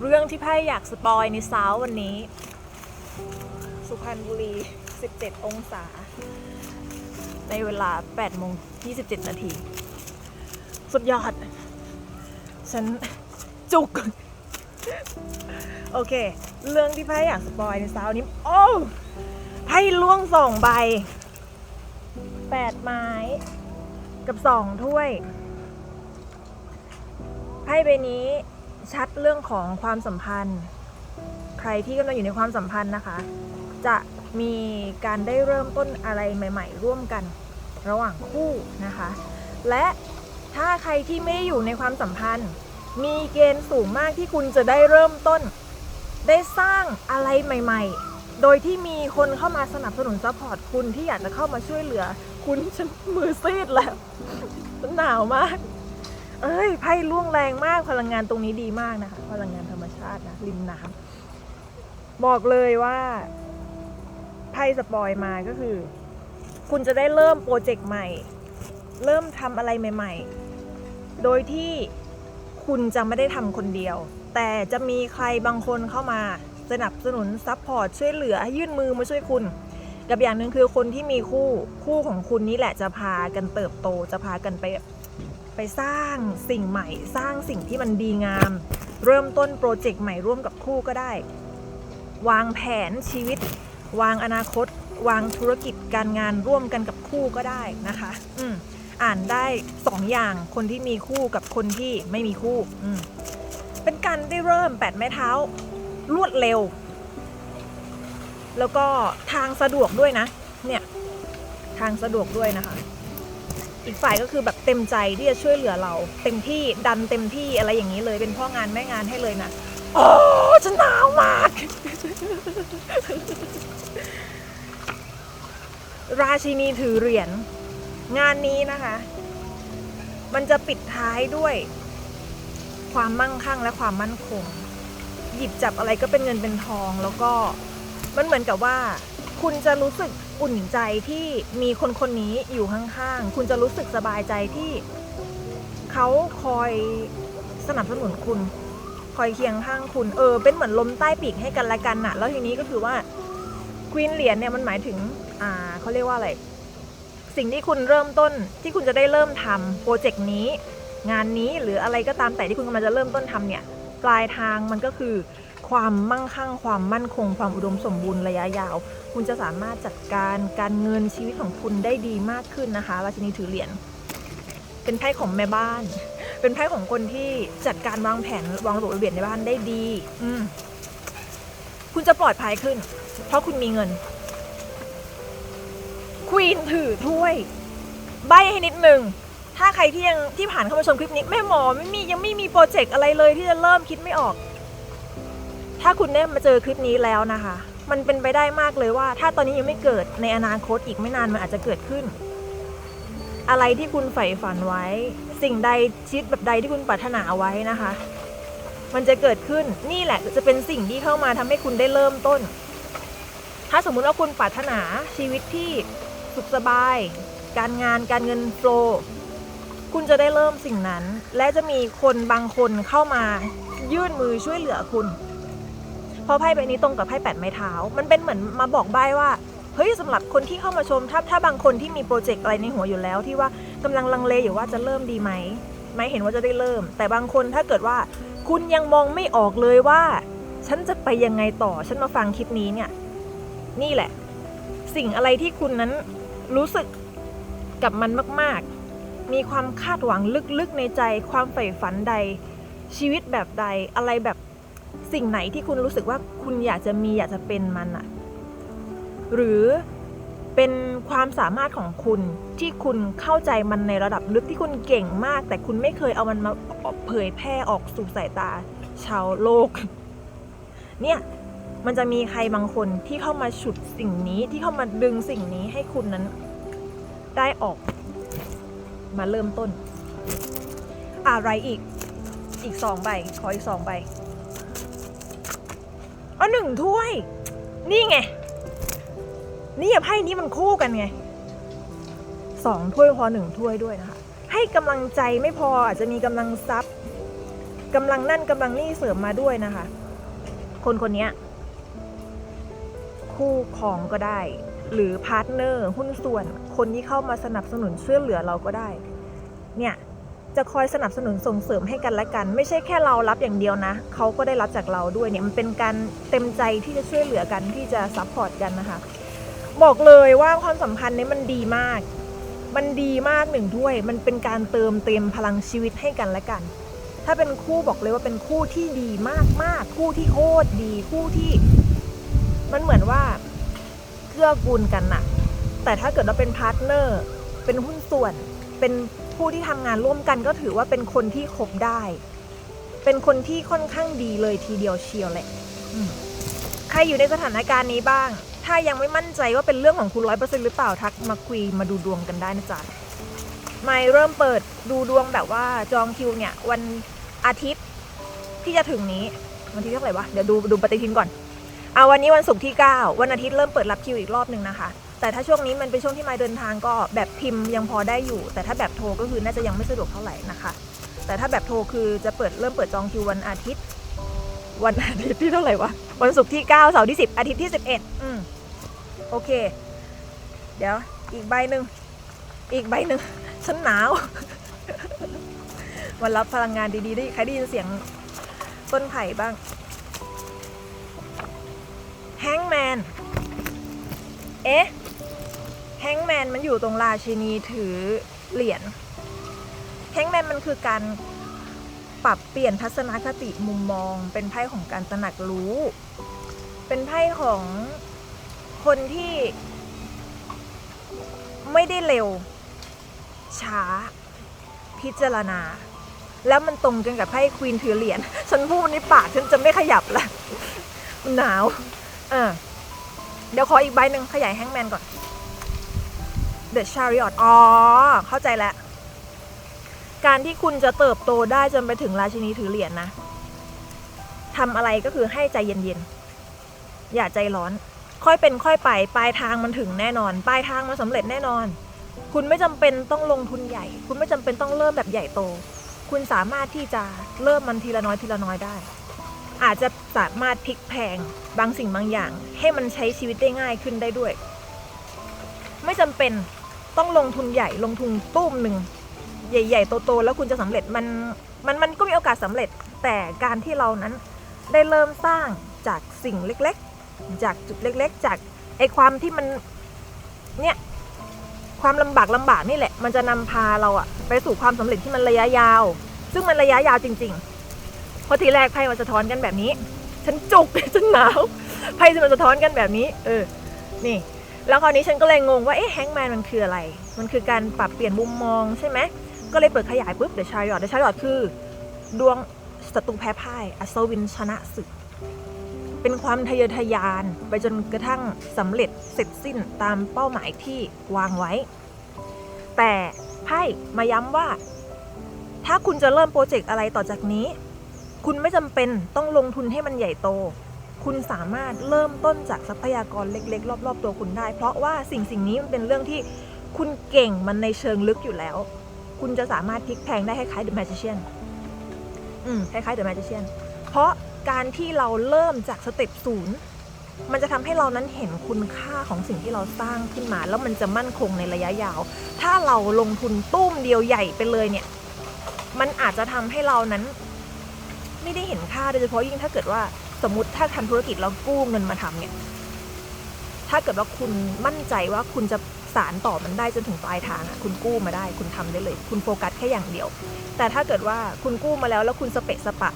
เรื่องที่ไพ่อยากสปอยในเช้าวันนี้ สุพรรณบุรี 17 องศา ในเวลา8โมง27 นาที สุดยอด ฉันจุก โอเค เรื่องที่ไพ่อยากสปอยในเช้านี้ โอ้ไพ่ล่วงสองใบแปดไม้กับสองถ้วยไพ่ใบนี้ ชัดเรื่องของความสัมพันธ์ ใครที่กำลังอยู่ในความสัมพันธ์นะคะ จะมีการได้เริ่มต้นอะไรใหม่ ๆ ร่วมกันระหว่างคู่นะคะ และถ้าใครที่ไม่ได้อยู่ในความสัมพันธ์ มีเกณฑ์สูงมากที่คุณจะได้เริ่มต้น ได้สร้างอะไรใหม่ ๆ โดยที่มีคนเข้ามาสนับสนุนซัพพอร์ตคุณที่อยากจะเข้ามาช่วยเหลือ คุณฉันมือซีดแล้วหนาวมาก เอ้ยไพ่ล่วงแรงมากพลังงานตรงนี้ดีมากนะคะ พลังงานธรรมชาตินะริมน้ำบอกเลยว่าไพ่สปอยมาก็คือ คุณจะได้เริ่มโปรเจกต์ใหม่ เริ่มทำอะไรใหม่ ๆ โดยที่คุณจะไม่ได้ทำคนเดียว แต่จะมีใครบางคนเข้ามาสนับสนุนซัพพอร์ตช่วยเหลือยื่นมือมาช่วยคุณ กับอย่างหนึ่งคือคนที่มีคู่คู่ของคุณนี่แหละจะพากันเติบโตจะพากันไป ไปสร้างสิ่งใหม่ สร้างสิ่งที่มันดีงาม เริ่มต้นโปรเจกต์ใหม่ร่วมกับคู่ก็ได้ วางแผนชีวิต วางอนาคต วางธุรกิจการงานร่วมกันกับคู่ก็ได้นะคะอืมอ่านได้สองอย่างคนที่มีคู่กับคนที่ไม่มีคู่อืมเป็นการได้เริ่มแปดไม้เท้ารวดเร็ว แล้วก็ทางสะดวกด้วยนะ เนี่ย ทางสะดวกด้วยนะคะ อีกฝ่ายก็คือแบบเต็มใจที่จะช่วยเหลือเรา เต็มที่ดันเต็มที่อะไรอย่างนี้เลยเป็นพ่องานแม่งานให้เลยนะโอ้ฉันหนาวมาก ราชินีถือเหรียญงานนี้นะคะ มันจะปิดท้ายด้วย ความมั่งคั่งและความมั่นคง หยิบจับอะไรก็เป็นเงินเป็นทองแล้วก็มันเหมือนกับว่า คุณจะรู้สึก อุ่นใจที่มีคนคนนี้อยู่ข้างๆ คุณจะรู้สึกสบายใจที่เขาคอยสนับสนุนคุณ คอยเคียงข้างคุณเออ เป็นเหมือนลมใต้ปีกให้กันและกันน่ะแล้วทีนี้ก็คือว่าควีนเหรียญเนี่ยมันหมายถึง อ่าเขาเรียกว่าอะไร สิ่งที่คุณเริ่มต้นที่คุณจะได้เริ่มทำโปรเจกต์นี้ งานนี้หรืออะไรก็ตามแต่ที่คุณกำลังจะเริ่มต้นทำเนี่ย ปลายทางมันก็คือ ความมั่งคั่ง ความมั่นคง ความอุดมสมบูรณ์ระยะยาว คุณจะสามารถจัดการการเงินชีวิตของคุณได้ดีมากขึ้นนะคะราชินีถือเหรียญเป็นไพ่ของแม่บ้าน เป็นไพ่ของคนที่จัดการวางแผนวางระบบระเบียบในบ้านได้ดี อืคุณจะปลอดภัยขึ้น เพราะคุณมีเงิน ควีนถือถ้วย ใบให้นิดหนึ่งถ้าใครที่ยังที่ผ่านเข้ามาชมคลิปนี้แม่หมอไม่มียังไม่มีโปรเจกต์อะไรเลยที่จะเริ่มคิดไม่ออก ถ้าคุณได้มาเจอคลิปนี้แล้วนะคะ มันเป็นไปได้มากเลยว่า ถ้าตอนนี้ยังไม่เกิดในอนาคตอีกไม่นานมันอาจจะเกิดขึ้น อะไรที่คุณใฝ่ฝันไว้ สิ่งใดชิดแบบใดที่คุณปรารถนาไว้นะคะ มันจะเกิดขึ้นนี่แหละจะเป็นสิ่งที่เข้ามาทำให้คุณได้เริ่มต้น ถ้าสมมุติว่าคุณปรารถนาชีวิตที่สุขสบาย การงานการเงินโฟลคุณจะได้เริ่มสิ่งนั้น และจะมีคนบางคนเข้ามายื่นมือช่วยเหลือคุณ เพราะไพ่ใบนี้ตรงกับไพ่แปดไม้เท้า มันเป็นเหมือนมาบอกใบว่าเฮ้ยสำหรับคนที่เข้ามาชมถ้าถ้าบางคนที่มีโปรเจกต์อะไรในหัวอยู่แล้ว ที่ว่ากำลังลังเลอยู่ว่าจะเริ่มดีไหมไม่เห็นว่าจะได้เริ่ม แต่บางคนถ้าเกิดว่า คุณยังมองไม่ออกเลยว่า ฉันจะไปยังไงต่อฉันมาฟังคลิปนี้เนี่ย นี่แหละ สิ่งอะไรที่คุณนั้นรู้สึกกับมันมาก ๆ มีความคาดหวังลึกๆในใจ ความใฝ่ฝันใด ชีวิตแบบใดอะไรแบบ สิ่งไหนที่คุณรู้สึกว่าคุณอยากจะมีอยากจะเป็นมันอะหรือเป็นความสามารถของคุณที่คุณเข้าใจมันในระดับลึกที่คุณเก่งมาก แต่คุณไม่เคยเอามันมาเผยแพร่ออกสู่สายตาชาวโลก เนี่ยมันจะมีใครบางคนที่เข้ามาฉุดสิ่งนี้ที่เข้ามาดึงสิ่งนี้ให้คุณนั้นได้ออกมาเริ่มต้น อะไรอีกอีกสองใบขออีกสองใบ หนึ่งถ้วย นี่ไง นี่ยไพ่นี้มันคู่กันไงสองถ้วยพอหนึ่งถ้วยด้วยนะคะ ให้กำลังใจไม่พออาจจะมีกำลังทรัพย์กำลังนั่นกำลังนี่เสริมมาด้วยนะคะ คนคนนี้คู่ครองก็ได้ หรือพาร์ทเนอร์หุ้นส่วน คนที่เข้ามาสนับสนุนช่วยเหลือเราก็ได้ เนี่ย จะคอยสนับสนุนส่งเสริมให้กันและกัน ไม่ใช่แค่เรารับอย่างเดียวนะ เขาก็ได้รับจากเราด้วยเนี่ยมันเป็นการเต็มใจที่จะช่วยเหลือกันที่จะซัพพอร์ตกันนะคะ บอกเลยว่าความสัมพันธ์เนี้มันดีมาก มันดีมากหนึ่งด้วย มันเป็นการเติมเต็มพลังชีวิตให้กันและกัน ถ้าเป็นคู่บอกเลยว่าเป็นคู่ที่ดีมากมากๆคู่ที่โคตรดีคู่ที่ มันเหมือนว่าเกื้อกูลกันนะแต่ถ้าเกิดเราเป็นพาร์ทเนอร์เป็นหุ้นส่วนเป็น ผู้ที่ทำงานร่วมกันก็ถือว่าเป็นคนที่คบได้ เป็นคนที่ค่อนข้างดีเลยทีเดียวเชียวแหละใครอยู่ในสถานการณ์นี้บ้าง ถ้ายังไม่มั่นใจว่าเป็นเรื่องของคุณร้อยเปอร์เซ็นต์หรือเปล่าทักมาคุยมาดูดวงกันได้นะจ๊ะไม่เริ่มเปิดดูดวงแบบว่าจองคิวเนี่ย วันอาทิตย์ที่จะถึงนี้วันที่เท่าไหร่วะเดี๋ยวดูดูปฏิทินก่อนเอาวันนี้วันศุกร์ที่ 9 วันอาทิตย์เริ่มเปิดรับคิวอีกรอบหนึ่งนะคะ แต่ถ้าช่วงนี้มันเป็นช่วงที่มาเดินทางก็แบบพิมพ์ยังพอได้อยู่ แต่ถ้าแบบโทรก็คือน่าจะยังไม่สะดวกเท่าไหร่นะคะ แต่ถ้าแบบโทรคือจะเปิดเริ่มเปิดจองคิววันอาทิตย์ วันอาทิตย์ที่เท่าไหร่วะวันศุกร์ที่ 9 เสาร์ที่ 10 อาทิตย์ที่ 11 อืมโอเค เดี๋ยวอีกใบหนึ่งอีกใบหนึ่งฉันหนาว วันรับพลังงานดีๆได้ใครได้ยินเสียงต้นไผ่บ้างแฮงแมนเอ๊ะ แฮงแมนมันอยู่ตรงราชินีถือเหรียญแฮงแมนมันคือการปรับเปลี่ยนทัศนคติมุมมอง เป็นไพ่ของการตระหนักรู้ เป็นไพ่ของคนที่ไม่ได้เร็ว ช้า พิจารณา แล้วมันตรงกันกับไพ่ควีนถือเหรียญฉันพูดในปากฉันจะไม่ขยับละหนาวอ่าเดี๋ยวขออีกใบหนึ่งขยายแฮงแมนก่อน The Chariot อ๋อ เข้าใจแล้ว การที่คุณจะเติบโตได้จนไปถึงราชินีถือเหรียญนะทำอะไรก็คือให้ใจเย็นๆ อย่าใจร้อน ค่อยเป็นค่อยไป ปลายทางมันถึงแน่นอน ปลายทางมันสำเร็จแน่นอน คุณไม่จำเป็นต้องลงทุนใหญ่ คุณไม่จำเป็นต้องเริ่มแบบใหญ่โต คุณสามารถที่จะเริ่มมันทีละน้อยทีละน้อยได้ อาจจะสามารถพลิกแพงบางสิ่งบางอย่าง ให้มันใช้ชีวิตได้ง่ายขึ้นได้ด้วย ไม่จำเป็น ต้องลงทุนใหญ่ลงทุนตุ้มหนึ่งใหญ่ ๆ โตๆแล้วคุณจะสำเร็จมันมันมันก็มีโอกาสสำเร็จ แต่การที่เรานั้นได้เริ่มสร้างจากสิ่งเล็ก ๆ จากจุดเล็ก ๆ จากไอความที่มันเนี่ยความลำบากลำบากนี่แหละ มันจะนำพาเราอะไปสู่ความสำเร็จที่มันระยะยาว ซึ่งมันระยะยาวจริงๆเพราะทีแรกไพ่มันสะท้อนกันแบบนี้ ฉันจุกฉันหนาวไพ่จะมันสะท้อนกันแบบนี้ เออ นี่ แล้วคราวนี้ฉันก็เลยงงว่าเอ๊ะแฮงแมนมันคืออะไร มันคือการปรับเปลี่ยนมุมมองใช่ไหมก็เลยเปิดขยายปุ๊บเดอะชายอดเดอะชายอดคือ ดวงศัตรูแพ้พ่าย อัศวินชนะศึก เป็นความทะเยอทะยานไปจนกระทั่งสำเร็จเสร็จสิ้นตามเป้าหมายที่วางไว้ แต่ไพ่มาย้ำว่า ถ้าคุณจะเริ่มโปรเจกต์อะไรต่อจากนี้ คุณไม่จำเป็นต้องลงทุนให้มันใหญ่โต คุณสามารถเริ่มต้นจากทรัพยากรเล็กๆ รอบ ๆ ตัวคุณได้ เพราะว่าสิ่งสิ่งนี้มันเป็นเรื่องที่คุณเก่งมันในเชิงลึกอยู่แล้ว คุณจะสามารถพลิกแพงได้คล้ายๆ The Magician อืมคล้ายๆ The Magician เพราะการที่เราเริ่มจากสเต็ปศูนย์มันจะทำให้เรานั้นเห็นคุณค่าของสิ่งที่เราสร้างขึ้นมา แล้วมันจะมั่นคงในระยะยาว ถ้าเราลงทุนตุ้มเดียวใหญ่ไปเลยเนี่ย มันอาจจะทำให้เรานั้น ไม่ได้เห็นค่าโดยเฉพาะยิ่งถ้าเกิดว่า สมมติถ้าทำธุรกิจแล้วกู้เงินมาทำเนี่ย ถ้าเกิดว่าคุณมั่นใจว่าคุณจะสารต่อมันได้จนถึงปลายทางอะคุณกู้มาได้ คุณทำได้เลย คุณโฟกัสแค่อย่างเดียว แต่ถ้าเกิดว่าคุณกู้มาแล้วแล้วคุณสเปะสปะ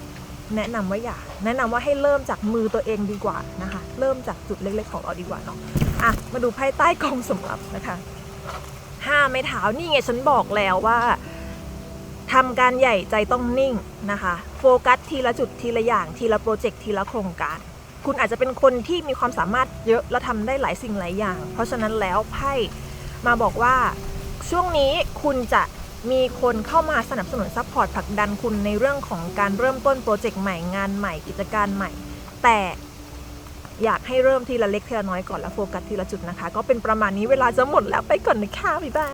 แนะนำว่าอย่า แนะนำว่าให้เริ่มจากมือตัวเองดีกว่านะคะ เริ่มจากจุดเล็กๆของเราดีกว่าเนาะอะมาดูไพ่ใต้กองสำรับนะคะห้าไม้เท้านี่ไงฉันบอกแล้วว่า ทำการใหญ่ใจต้องนิ่งนะคะ โฟกัสทีละจุดทีละอย่างทีละโปรเจกต์ทีละโครงการ คุณอาจจะเป็นคนที่มีความสามารถเยอะและทำได้หลายสิ่งหลายอย่าง เพราะฉะนั้นแล้วไพ่มาบอกว่าช่วงนี้คุณจะมีคนเข้ามาสนับสนุนซัพพอร์ตผลักดันคุณในเรื่องของการเริ่มต้นโปรเจกต์ใหม่งานใหม่กิจการใหม่ แต่อยากให้เริ่มทีละเล็กทีละน้อยก่อนแล้วโฟกัสทีละจุดนะคะ ก็เป็นประมาณนี้เวลาจะหมดแล้วไปก่อนนะคะบ๊ายบาย